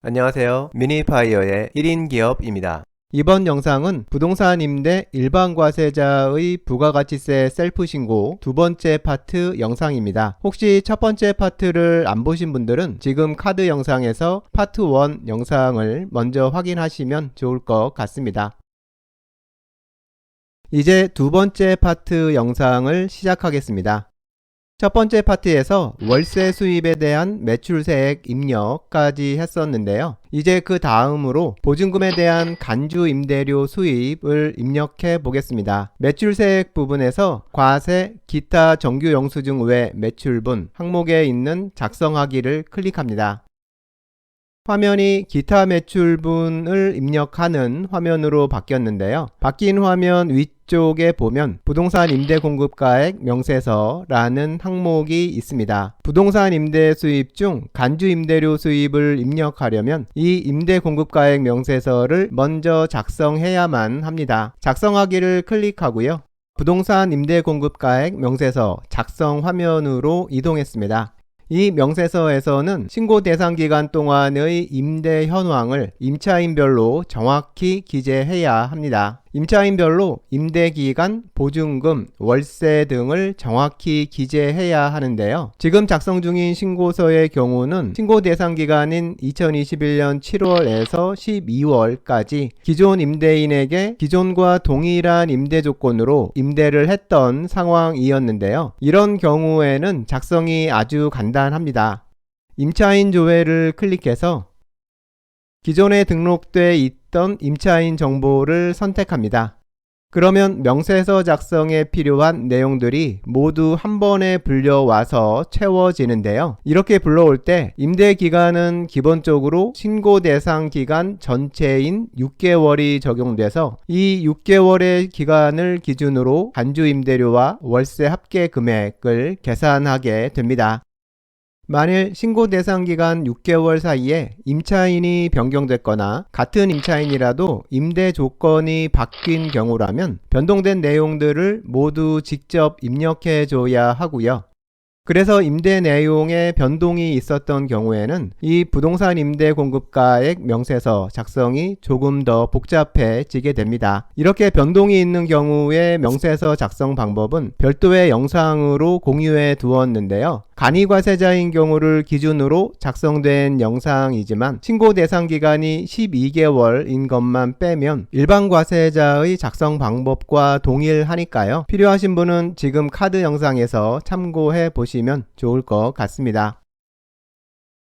안녕하세요. 미니파이어의 1인 기업입니다. 이번 영상은 부동산 임대 일반 과세자의 부가가치세 셀프 신고 두 번째 파트 영상입니다. 혹시 첫 번째 파트를 안 보신 분들은 지금 카드 영상에서 파트 1 영상을 먼저 확인하시면 좋을 것 같습니다. 이제 두 번째 파트 영상을 시작하겠습니다. 첫 번째 파트에서 월세 수입에 대한 매출세액 입력까지 했었는데요. 이제 그 다음으로 보증금에 대한 간주 임대료 수입을 입력해 보겠습니다. 매출세액 부분에서 과세, 기타 정규 영수증 외 매출분 항목에 있는 작성하기를 클릭합니다. 화면이 기타 매출분을 입력하는 화면으로 바뀌었는데요. 바뀐 화면 위쪽에 보면 부동산 임대 공급가액 명세서라는 항목이 있습니다. 부동산 임대 수입 중 간주 임대료 수입을 입력하려면 이 임대 공급가액 명세서를 먼저 작성해야만 합니다. 작성하기를 클릭하고요. 부동산 임대 공급가액 명세서 작성 화면으로 이동했습니다. 이 명세서에서는 신고 대상 기간 동안의 임대 현황을 임차인별로 정확히 기재해야 합니다. 임차인별로 임대 기간, 보증금, 월세 등을 정확히 기재해야 하는데요. 지금 작성 중인 신고서의 경우는 신고 대상 기간인 2021년 7월에서 12월까지 기존 임대인에게 기존과 동일한 임대 조건으로 임대를 했던 상황이었는데요. 이런 경우에는 작성이 아주 간단합니다. 임차인 조회를 클릭해서 기존에 등록돼 있 던 임차인 정보를 선택합니다. 그러면 명세서 작성에 필요한 내용들이 모두 한 번에 불려와서 채워지는데요. 이렇게 불러올 때 임대 기간은 기본적으로 신고 대상 기간 전체인 6개월이 적용돼서 이 6개월의 기간을 기준으로 간주 임대료와 월세 합계 금액을 계산하게 됩니다. 만일 신고 대상 기간 6개월 사이에 임차인이 변경됐거나 같은 임차인이라도 임대 조건이 바뀐 경우라면 변동된 내용들을 모두 직접 입력해 줘야 하고요. 그래서 임대 내용에 변동이 있었던 경우에는 이 부동산 임대 공급가액 명세서 작성이 조금 더 복잡해지게 됩니다. 이렇게 변동이 있는 경우에 명세서 작성 방법은 별도의 영상으로 공유해 두었는데요. 간이과세자인 경우를 기준으로 작성된 영상이지만 신고 대상 기간이 12개월인 것만 빼면 일반 과세자의 작성 방법과 동일하니까요. 필요하신 분은 지금 카드 영상에서 참고해 보시면 좋을 것 같습니다.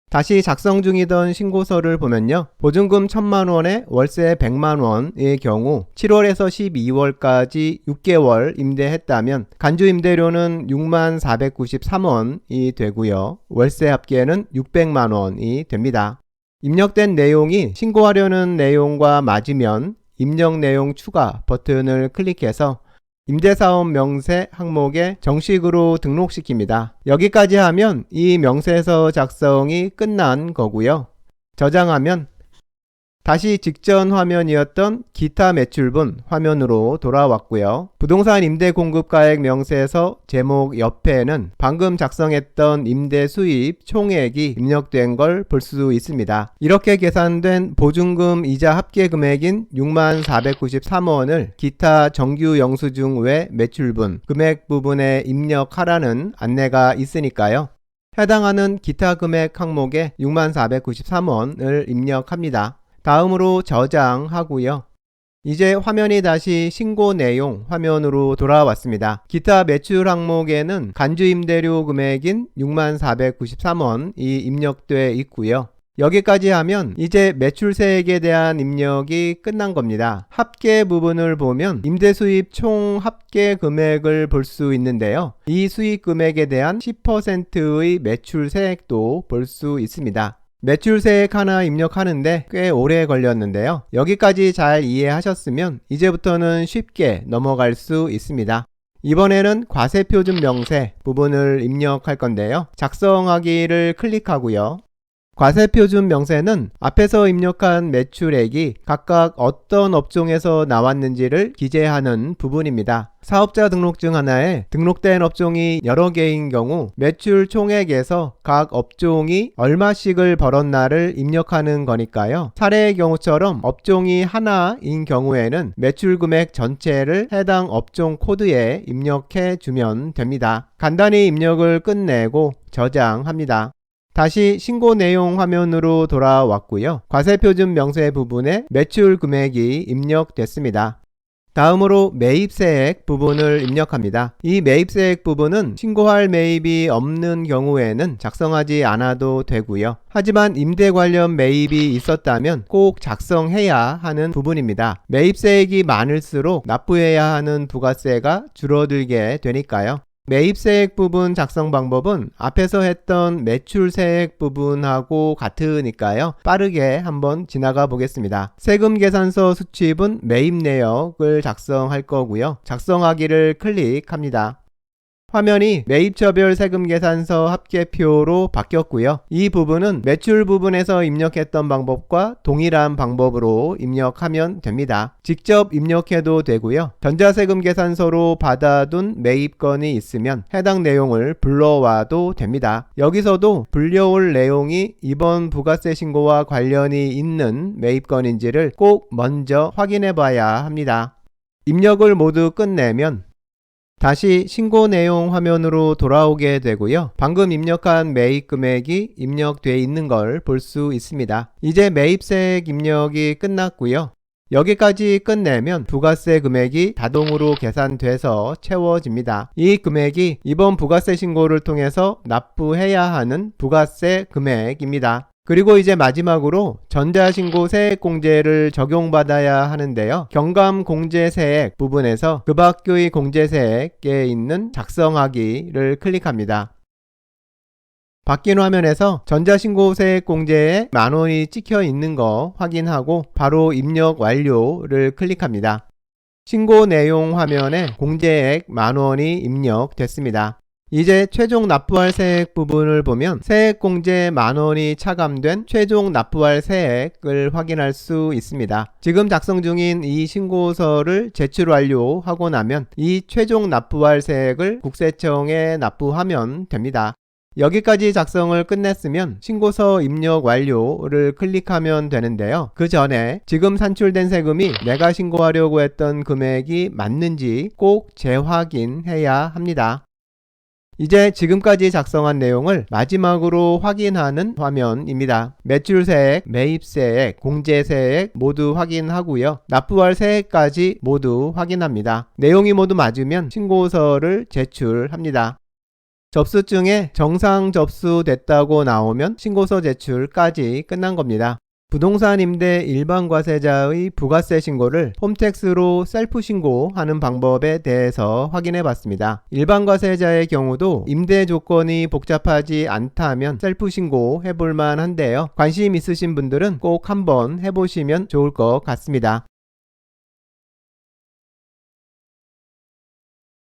다시 작성 중이던 신고서를 보면요. 보증금 1000만 원에 월세 100만 원의 경우 7월에서 12월까지 6개월 임대했다면 간주 임대료는 6만 493원이 되고요. 월세 합계는 600만 원이 됩니다. 입력된 내용이 신고하려는 내용과 맞으면 입력 내용 추가 버튼을 클릭해서 임대사업 명세 항목에 정식으로 등록시킵니다. 여기까지 하면 이 명세서 작성이 끝난 거고요. 저장하면 다시 직전 화면이었던 기타 매출분 화면으로 돌아왔고요. 부동산 임대 공급 가액 명세서 제목 옆에는 방금 작성했던 임대 수입 총액이 입력된 걸 볼 수 있습니다. 이렇게 계산된 보증금 이자 합계 금액인 6493원을 기타 정규 영수증 외 매출분 금액 부분에 입력하라는 안내가 있으니까요. 해당하는 기타 금액 항목에 6493원을 입력합니다. 다음으로 저장하고요. 이제 화면이 다시 신고 내용 화면으로 돌아왔습니다. 기타 매출 항목에는 간주 임대료 금액인 6493원이 입력돼 있고요. 여기까지 하면 이제 매출세액에 대한 입력이 끝난 겁니다. 합계 부분을 보면 임대 수입 총 합계 금액을 볼 수 있는데요. 이 수익 금액에 대한 10%의 매출세액도 볼 수 있습니다. 매출세액 하나 입력하는데 꽤 오래 걸렸는데요. 여기까지 잘 이해하셨으면 이제부터는 쉽게 넘어갈 수 있습니다. 이번에는 과세표준 명세 부분을 입력할 건데요. 작성하기를 클릭하고요. 과세표준 명세는 앞에서 입력한 매출액이 각각 어떤 업종에서 나왔는지를 기재하는 부분입니다. 사업자 등록증 하나에 등록된 업종이 여러 개인 경우 매출 총액에서 각 업종이 얼마씩을 벌었나를 입력하는 거니까요. 사례의 경우처럼 업종이 하나인 경우에는 매출 금액 전체를 해당 업종 코드에 입력해 주면 됩니다. 간단히 입력을 끝내고 저장합니다. 다시 신고 내용 화면으로 돌아왔고요. 과세표준 명세 부분에 매출 금액이 입력됐습니다. 다음으로 매입세액 부분을 입력합니다. 이 매입세액 부분은 신고할 매입이 없는 경우에는 작성하지 않아도 되고요. 하지만 임대 관련 매입이 있었다면 꼭 작성해야 하는 부분입니다. 매입세액이 많을수록 납부해야 하는 부가세가 줄어들게 되니까요. 매입세액 부분 작성 방법은 앞에서 했던 매출세액 부분하고 같으니까요. 빠르게 한번 지나가 보겠습니다. 세금 계산서 수취입은 매입 내역을 작성할 거고요. 작성하기를 클릭합니다. 화면이 매입처별 세금 계산서 합계표로 바뀌었고요. 이 부분은 매출 부분에서 입력했던 방법과 동일한 방법으로 입력하면 됩니다. 직접 입력해도 되고요. 전자세금 계산서로 받아둔 매입건이 있으면 해당 내용을 불러와도 됩니다. 여기서도 불려올 내용이 이번 부가세 신고와 관련이 있는 매입건인지를 꼭 먼저 확인해 봐야 합니다. 입력을 모두 끝내면 다시 신고 내용 화면으로 돌아오게 되고요. 방금 입력한 매입 금액이 입력되어 있는 걸 볼 수 있습니다. 이제 매입세액 입력이 끝났고요. 여기까지 끝내면 부가세 금액이 자동으로 계산돼서 채워집니다. 이 금액이 이번 부가세 신고를 통해서 납부해야 하는 부가세 금액입니다. 그리고 이제 마지막으로 전자신고 세액공제를 적용받아야 하는데요. 경감공제세액 부분에서 그 밖의 공제세액에 있는 작성하기를 클릭합니다. 바뀐 화면에서 전자신고 세액공제에 만원이 찍혀 있는 거 확인하고 바로 입력 완료를 클릭합니다. 신고 내용 화면에 공제액 만원이 입력됐습니다. 이제 최종 납부할 세액 부분을 보면 세액 공제 만원이 차감된 최종 납부할 세액을 확인할 수 있습니다. 지금 작성 중인 이 신고서를 제출 완료하고 나면 이 최종 납부할 세액을 국세청에 납부하면 됩니다. 여기까지 작성을 끝냈으면 신고서 입력 완료를 클릭하면 되는데요. 그 전에 지금 산출된 세금이 내가 신고하려고 했던 금액이 맞는지 꼭 재확인해야 합니다. 이제 지금까지 작성한 내용을 마지막으로 확인하는 화면입니다. 매출세액, 매입세액, 공제세액 모두 확인하고요. 납부할 세액까지 모두 확인합니다. 내용이 모두 맞으면 신고서를 제출합니다. 접수증에 정상 접수됐다고 나오면 신고서 제출까지 끝난 겁니다. 부동산 임대 일반 과세자의 부가세 신고를 홈택스로 셀프 신고하는 방법에 대해서 확인해 봤습니다. 일반 과세자의 경우도 임대 조건이 복잡하지 않다면 셀프 신고 해볼 만한데요. 관심 있으신 분들은 꼭 한번 해보시면 좋을 것 같습니다.